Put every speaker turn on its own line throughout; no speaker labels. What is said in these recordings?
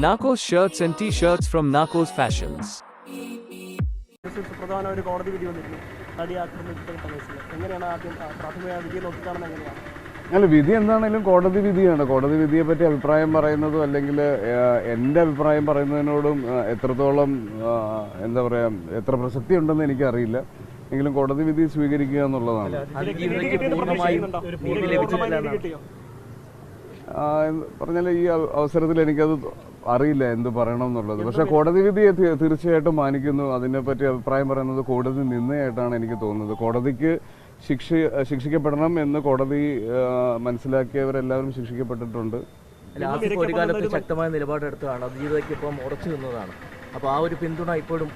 Narcos shirts and t-shirts from Narcos
fashions സുപ്രധാന ഒരു കോടതി വിധി വന്നിരുന്നു നടി എങ്ങനെയാണ് ആദ്യം പ്രാഥമിക വിധിയെ നോക്കിക്കാണുന്നത് എങ്ങനെയാണ്?
അല്ല വിധി എന്താണെങ്കിലും കോടതി വിധിയാണ്. കോടതി വിധിയെ പറ്റി അഭിപ്രായം പറയുന്നതും അല്ലെങ്കിൽ എന്റെ അഭിപ്രായം പറയുന്നതിനോടും എത്രത്തോളം എന്താ പറയുക എത്ര പ്രസക്തി ഉണ്ടെന്ന് എനിക്കറിയില്ല. എങ്കിലും കോടതി വിധി സ്വീകരിക്കുക എന്നുള്ളതാണ്. പറഞ്ഞാൽ ഈ അവ- അവസരത്തിൽ എനിക്കത് അറിയില്ല എന്ത് പറയണം എന്നുള്ളത്. പക്ഷെ കോടതി വിധിയെ തീർച്ചയായിട്ടും മാനിക്കുന്നു. അതിനെപ്പറ്റി അഭിപ്രായം പറയുന്നത് കോടതി നിന്നയായിട്ടാണ് എനിക്ക് തോന്നുന്നത്. കോടതിക്ക് ശിക്ഷ ശിക്ഷിക്കപ്പെടണം എന്ന് കോടതി മനസ്സിലാക്കിയവരെല്ലാവരും ശിക്ഷിക്കപ്പെട്ടിട്ടുണ്ട്.
ഒരു കാലത്ത് ശക്തമായ നിലപാടെടുത്തതാണ് അതിജീവിതയ്ക്കൊപ്പം ഉറച്ചു നിന്നതാണ്. അപ്പോൾ ആ ഒരു പിന്തുണ ഇപ്പോഴും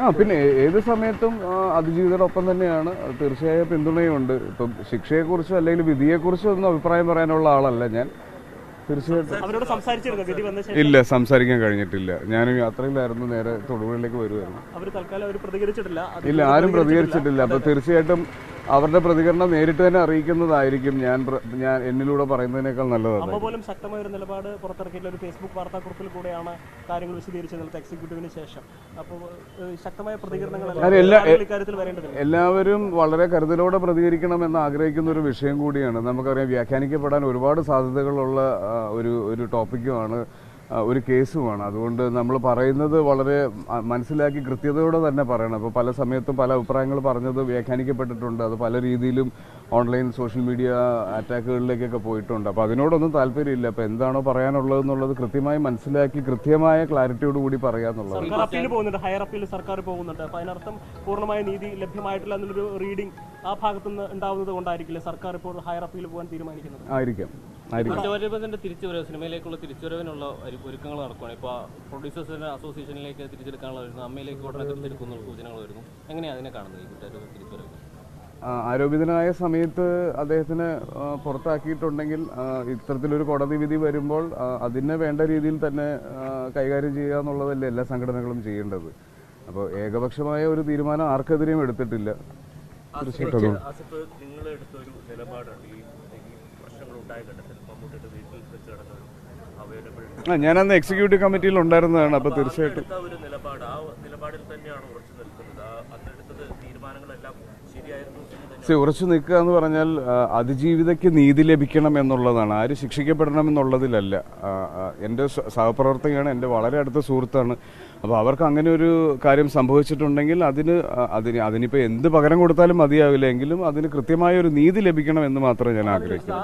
ആ പിന്നെ ഏത് സമയത്തും ആ, അതിജീവിതയുടെ ഒപ്പം തന്നെയാണ്. തീർച്ചയായും പിന്തുണയുണ്ട്. ഇപ്പം ശിക്ഷയെക്കുറിച്ചോ അല്ലെങ്കിൽ വിധിയെക്കുറിച്ചോ ഒന്നും അഭിപ്രായം പറയാനുള്ള ആളല്ല ഞാൻ. തീർച്ചയായിട്ടും. ഇല്ല സംസാരിക്കാൻ കഴിഞ്ഞിട്ടില്ല. ഞാനും യാത്രയിലായിരുന്നു നേരെ തൊടുപുഴയിലേക്ക് വരുമായിരുന്നു
പ്രതികരിച്ചിട്ടില്ല.
ഇല്ല ആരും പ്രതികരിച്ചിട്ടില്ല. അപ്പൊ തീർച്ചയായിട്ടും അവരുടെ പ്രതികരണം നേരിട്ട് തന്നെ അറിയിക്കുന്നതായിരിക്കും ഞാൻ ഞാൻ എന്നിലൂടെ പറയുന്നതിനേക്കാൾ നല്ലതാണ്
അമ്മ പോലും ശക്തമായ ഒരു നിലപാട് പുറത്തിറക്കിയിട്ടുള്ള ഒരു ഫേസ്ബുക്ക് വാർത്താക്കുറിപ്പിൽ കൂടെയാണ് കാര്യങ്ങൾ വിശദീകരിച്ചത് എക്സിക്യൂട്ടീവിന് ശേഷം. അപ്പോൾ ശക്തമായ പ്രതികരണങ്ങൾ
എല്ലാവരും വളരെ കരുതലോടെ പ്രതികരിക്കണം എന്ന് ആഗ്രഹിക്കുന്ന ഒരു വിഷയം കൂടിയാണ്. നമുക്കറിയാം വ്യാഖ്യാനിക്കപ്പെടാൻ ഒരുപാട് സാധ്യതകളുള്ള ഒരു ഒരു ടോപ്പിക്കുമാണ് ഒരു കേസുമാണ്. അതുകൊണ്ട് നമ്മൾ പറയുന്നത് വളരെ മനസ്സിലാക്കി കൃത്യതയോടെ തന്നെ പറയണം. അപ്പോൾ പല സമയത്തും പല അഭിപ്രായങ്ങൾ പറഞ്ഞത് വ്യാഖ്യാനിക്കപ്പെട്ടിട്ടുണ്ട്. അത് പല രീതിയിലും ഓൺലൈൻ സോഷ്യൽ മീഡിയ അറ്റാക്കുകളിലേക്കൊക്കെ പോയിട്ടുണ്ട്. അപ്പോൾ അതിനോടൊന്നും താല്പര്യമില്ല. അപ്പോൾ എന്താണോ പറയാനുള്ളത് എന്നുള്ളത് കൃത്യമായി മനസ്സിലാക്കി കൃത്യമായ ക്ലാരിറ്റിയോട് കൂടി
പോകുന്നുണ്ട്. ഹയർ അപ്പീൽ സർക്കാർ പോകുന്നുണ്ട്. അപ്പോൾ അതിനർത്ഥം പൂർണമായ നീതി ലഭ്യമായിട്ടില്ല എന്നുള്ളൊരു റീഡിംഗ് ആ ഭാഗത്തുനിന്ന് ഉണ്ടാവുന്നത് കൊണ്ടായിരിക്കില്ല സർക്കാർ ഇപ്പോൾ ഹയർ അപ്പീൽ പോകാൻ തീരുമാനിക്കുന്നത്?
ആയിരിക്കാം.
കുറ്റവാളിബന്ധത്തിന്റെ തിരിച്ചുവരവ് സിനിമയിലേക്കുള്ള തിരിച്ചുവരവിനുള്ള ഒരു ഒരുക്കങ്ങൾ നടക്കുകയാണ് ഇപ്പോൾ പ്രൊഡ്യൂസേഴ്സിന്റെ അസോസിയേഷനിലേക്ക് തിരിച്ചെടുക്കാനുള്ള വരുന്നു അമ്മയിലേക്ക് ഉടനെ തിരിച്ചെടുക്കുന്ന സൂചനകൾ വരുന്നു. എങ്ങനെയാണ് അതിനെ കാണുന്നത് ഈ തിരിച്ചുവരവ്?
ആ, ആരോപിതനായ സമയത്ത് അദ്ദേഹത്തിന് പുറത്താക്കിയിട്ടുണ്ടെങ്കിൽ ഇത്തരത്തിലൊരു കോടതി വിധി വരുമ്പോൾ അതിന് അതിനെ വേണ്ട രീതിയിൽ തന്നെ കൈകാര്യം ചെയ്യുക എന്നുള്ളതല്ലേ എല്ലാ സംഘടനകളും ചെയ്യേണ്ടത്. അപ്പോൾ ഏകപക്ഷമായ ഒരു തീരുമാനം ആർക്കെതിരെയും എടുത്തിട്ടില്ല. തീർച്ചയായിട്ടും
ആസിഫ് നിങ്ങൾ എടുത്ത ഒരു നിലപാടാണ് ഈ ഈ പ്രശ്നങ്ങൾ ഉണ്ടായ ഘട്ടത്തിൽ മമ്മൂട്ടിയുടെ വീട്ടിൽ വെച്ച് നടന്ന ഒരു അവൈലബിൾ
ഞാനന്ന് എക്സിക്യൂട്ടീവ് കമ്മിറ്റിയിൽ ഉണ്ടായിരുന്നതാണ് അപ്പോൾ തീർച്ചയായിട്ടും.
ഒരു നിലപാട് ആ നിലപാടിൽ തന്നെയാണ് ഉറച്ചു നിൽക്കുന്നത് ആ അന്നെടുത്തത് തീരുമാനങ്ങളെല്ലാം ശരിയായിരുന്നു എന്ന് തന്നെ
സി ഉറച്ചു നിൽക്കുക എന്ന് പറഞ്ഞാൽ അതിജീവിതയ്ക്ക് നീതി ലഭിക്കണം എന്നുള്ളതാണ്. ആര് ശിക്ഷിക്കപ്പെടണം എന്നുള്ളതിലല്ല. എന്റെ സഹപ്രവർത്തകയാണ് എന്റെ വളരെ അടുത്ത സുഹൃത്താണ്. അപ്പോൾ അവർക്ക് അങ്ങനെ ഒരു കാര്യം സംഭവിച്ചിട്ടുണ്ടെങ്കിൽ അതിന് അതിന് അതിനിപ്പോൾ എന്ത് പകരം കൊടുത്താലും മതിയാവില്ല എങ്കിലും അതിന് കൃത്യമായ ഒരു നീതി ലഭിക്കണം എന്ന് മാത്രമേ ഞാൻ ആഗ്രഹിക്കുന്നു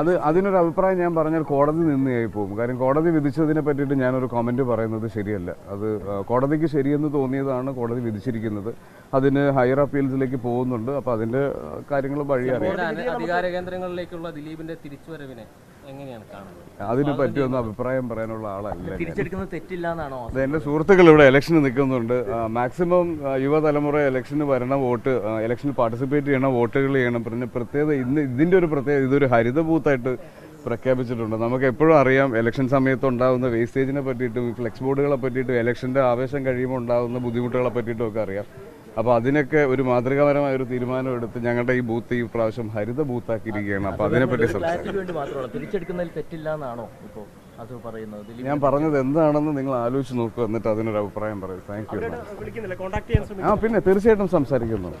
അത് അതിനൊരു അഭിപ്രായം ഞാൻ പറഞ്ഞാൽ കോടതി നിന്നയായി പോകും. കാര്യം കോടതി വിധിച്ചതിനെ പറ്റിയിട്ട് ഞാനൊരു കമന്റ് പറയുന്നത് ശരിയല്ല. അത് കോടതിക്ക് ശരിയെന്ന് തോന്നിയതാണ്. കോടതി വിധിച്ചിരിക്കുന്നത്. അതിന് ഹയർ അപ്പീൽസിലേക്ക് പോകുന്നുണ്ട്. അപ്പോൾ അതിന്റെ കാര്യങ്ങൾ വഴി അറിയാം.
അധികാര- കേന്ദ്രങ്ങളിലേക്കുള്ള ദിലീപിന്റെ തിരിച്ചുവരവിനെ എങ്ങനെയാണ് കാണുന്നത്?
അതിനെ പറ്റിയൊന്നും അഭിപ്രായം പറയാനുള്ള ആളല്ല എന്റെ
തിരിച്ചെടുക്കുന്നത് തെറ്റില്ല എന്നാണോ
അത് എന്റെ സുഹൃത്തുക്കൾ ഇവിടെ ഇലക്ഷന് നിൽക്കുന്നുണ്ട്. മാക്സിമം യുവതലമുറ ഇലക്ഷന് വരണം വോട്ട് ഇലക്ഷനിൽ പാർട്ടിസിപ്പേറ്റ് ചെയ്യണം വോട്ടുകൾ ചെയ്യണം. പിന്നെ പ്രത്യേകത ഇന്ന് ഇതിന്റെ ഒരു പ്രത്യേകത ഇതൊരു ഹരിത ബൂത്തായിട്ട് പ്രഖ്യാപിച്ചിട്ടുണ്ട്. നമുക്ക് എപ്പോഴും അറിയാം ഇലക്ഷൻ സമയത്ത് ഉണ്ടാകുന്ന വേസ്റ്റേജിനെ പറ്റിയിട്ടും ഫ്ലെക്സ് ബോർഡുകളെ പറ്റിയിട്ടും ഇലക്ഷന്റെ ആവേശം കഴിയുമ്പോൾ ഉണ്ടാകുന്ന ബുദ്ധിമുട്ടുകളെ പറ്റിയിട്ടും ഒക്കെ അറിയാം. അപ്പോൾ അതിനൊക്കെ ഒരു മാതൃകാപരമായ ഒരു തീരുമാനം എടുത്ത് ഞങ്ങളുടെ ഈ ബൂത്ത് ഈ പ്രാവശ്യം ഹരിത ബൂത്താക്കിയിരിക്കുകയാണ്. അപ്പോൾ അതിനെപ്പറ്റി ഞാൻ പറഞ്ഞത് എന്താണെന്ന് നിങ്ങൾ ആലോചിച്ച് നോക്കുക എന്നിട്ട് അതിനൊരു അഭിപ്രായം പറയും താങ്ക് യു ആ പിന്നെ തീർച്ചയായിട്ടും സംസാരിക്കുന്നുണ്ട്.